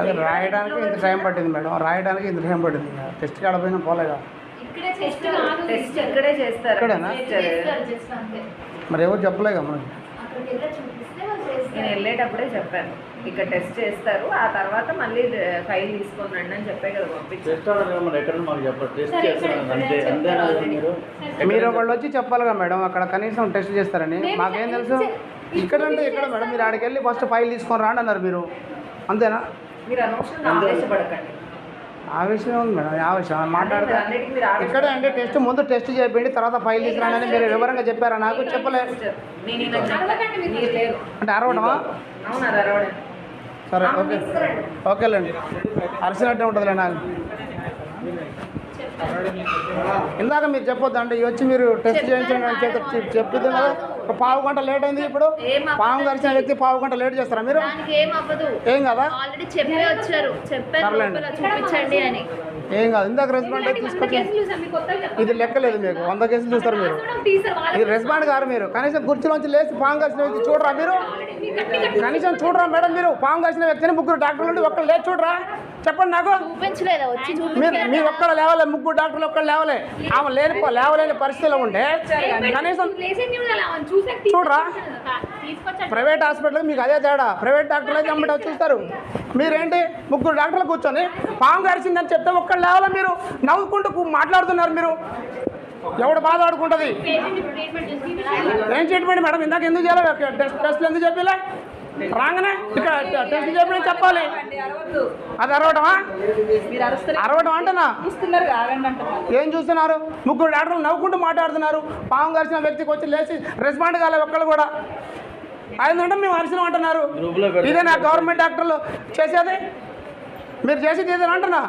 అది రాయడానికి ఇంత టైం పట్టింది మేడం. రాయడానికి ఇంత టైం పట్టింది. టెస్ట్ కాడ పోయినా పోలేగా ఇక్కడే టెస్ట్ కాదు టెస్ట్ ఇక్కడే చేస్తారా. మరి ఎవరు చెప్పలేగా మనకి? చూపిస్తే వాళ్ళు నేను చేస్తారు వెళ్ళేటప్పుడే చెప్పాను. ఇక్కడ టెస్ట్ చేస్తారు. ఆ తర్వాత మళ్ళీ ఫైల్ తీసుకొని రండి అని చెప్పే కదా పంపించారు టెస్ట్ ఆర్డర్ మరి ఎక్కడ మాకు చెప్పండి. టెస్ట్ సరే, చేస్తాను ఇక్కడ అంతే చెప్తాను అంతేనా already. మీరు. సరే, మీరు ఒకళ్ళు వచ్చి చెప్పాలిగా మేడం. అక్కడ కనీసం టెస్ట్ చేస్తారని. మేము మాకేం తెలుసు? ఇక్కడ అంటే ఇక్కడ మేడం? మీరు ఆడికి వెళ్ళి ఫస్ట్ ఫైల్ తీసుకొని రాండి అన్నారు మీరు. అంతేనా? మీరు అనవసరంగా ఆవేశపడకండి. ఆవేశం ఉంది మేడం ఆవేశం మాట్లాడితే ఇక్కడే అంటే టెస్ట్ ముందు టెస్ట్ చేయండి తర్వాత ఫైల్ తీసుకురానని మీరు వివరంగా చెప్పారా? నాకు చెప్పలే. నేను ఈయనకు చెప్పాను. అడగకండి మీరు. మీరు లేరు. అంటే అరవడమా సరే ఓకే. ఓకేలేండి. అరిసినట్టే ఉంటుందిలే నాకు. ఇందాక మీరు చెప్పొద్దు అంటే ఇవి వచ్చి మీరు టెస్ట్ చేయించండి అని చెప్పి చెప్పింది కదా. ఒక పావు గంట లేట్ అయింది ఇప్పుడు. పాము కరిచిన వ్యక్తి పావు గంట లేట్ చేస్తారా మీరు? ఏం కదా? ఏం కాదు. ఇందాక రెస్పాండ్ తీసుకొచ్చి ఇది లెక్కలేదు మీకు. వంద కేసులు చూస్తారు మీరు. ఇది రెస్పాండ్ గారు మీరు. కనీసం కుర్చీలోంచి లేచి పాము కలిసిన వ్యక్తి చూడరా మీరు? కనీసం చూడరా మేడం మీరు? పాము కలిసిన వ్యక్తిని ముగ్గురు డాక్టర్లు ఉండి ఒక్కరు లేచి చూడరా? చెప్పండి నాకు. చూపించలేదా? వచ్చి మీరు ఒక్కడ లేవలే ముగ్గురు డాక్టర్లు ఒక్కడ లేవలే. ఆమె లేని లేవలేని పరిస్థితిలో ఉంటే కనీసం చూడరా? ప్రైవేట్ హాస్పిటల్ మీకు అదే తేడా. ప్రైవేట్ డాక్టర్లు అయితే అమ్మట చూస్తారు. మీరేంటి? ముగ్గురు డాక్టర్లు కూర్చొని పాము గడిచిందని చెప్తే ఒక్కళ్ళు లేవాలా మీరు. నవ్వుకుంటూ మాట్లాడుతున్నారు మీరు. ఎవడు బాధ ఆడుకుంటుంది. ఏం ట్రీట్మెంట్ మేడం? ఇందాక ఎందుకు చేయాలి? టెస్ట్ టెస్ట్లు ఎందుకు చెప్పలే? రాగానే? ఇక్కడ టెస్ట్ చెప్పిన చెప్పాలి. అది అరవటమా? అరవటం అంటనా ఏం చూస్తున్నారు? ముగ్గురు డాక్టర్లు నవ్వుకుంటూ మాట్లాడుతున్నారు. పాము కలిసిన వ్యక్తికి వచ్చి లేచి రెస్పాండ్ కాలే ఒక్కళ్ళు కూడా. అయిందంటే మేము అరిసినాం అంటున్నారు. ఇదే నా గవర్నమెంట్ డాక్టర్లు చేసేది? మీరు చేసేది ఇదేనా అంటున్నా?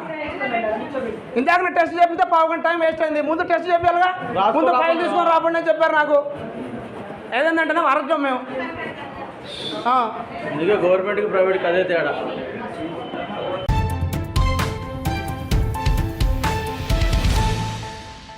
ఇందాక టెస్ట్ చేపితే పావు గంట టైం వేస్ట్ అయింది. ముందు టెస్ట్ రాసుకో, ముందు ఫైల్. తీసుకొని రాబండి అని చెప్పారు నాకు. ఏదంటే అరగం మేము. అందుకే గవర్నమెంట్కి ప్రైవేట్కి అదే తేడా.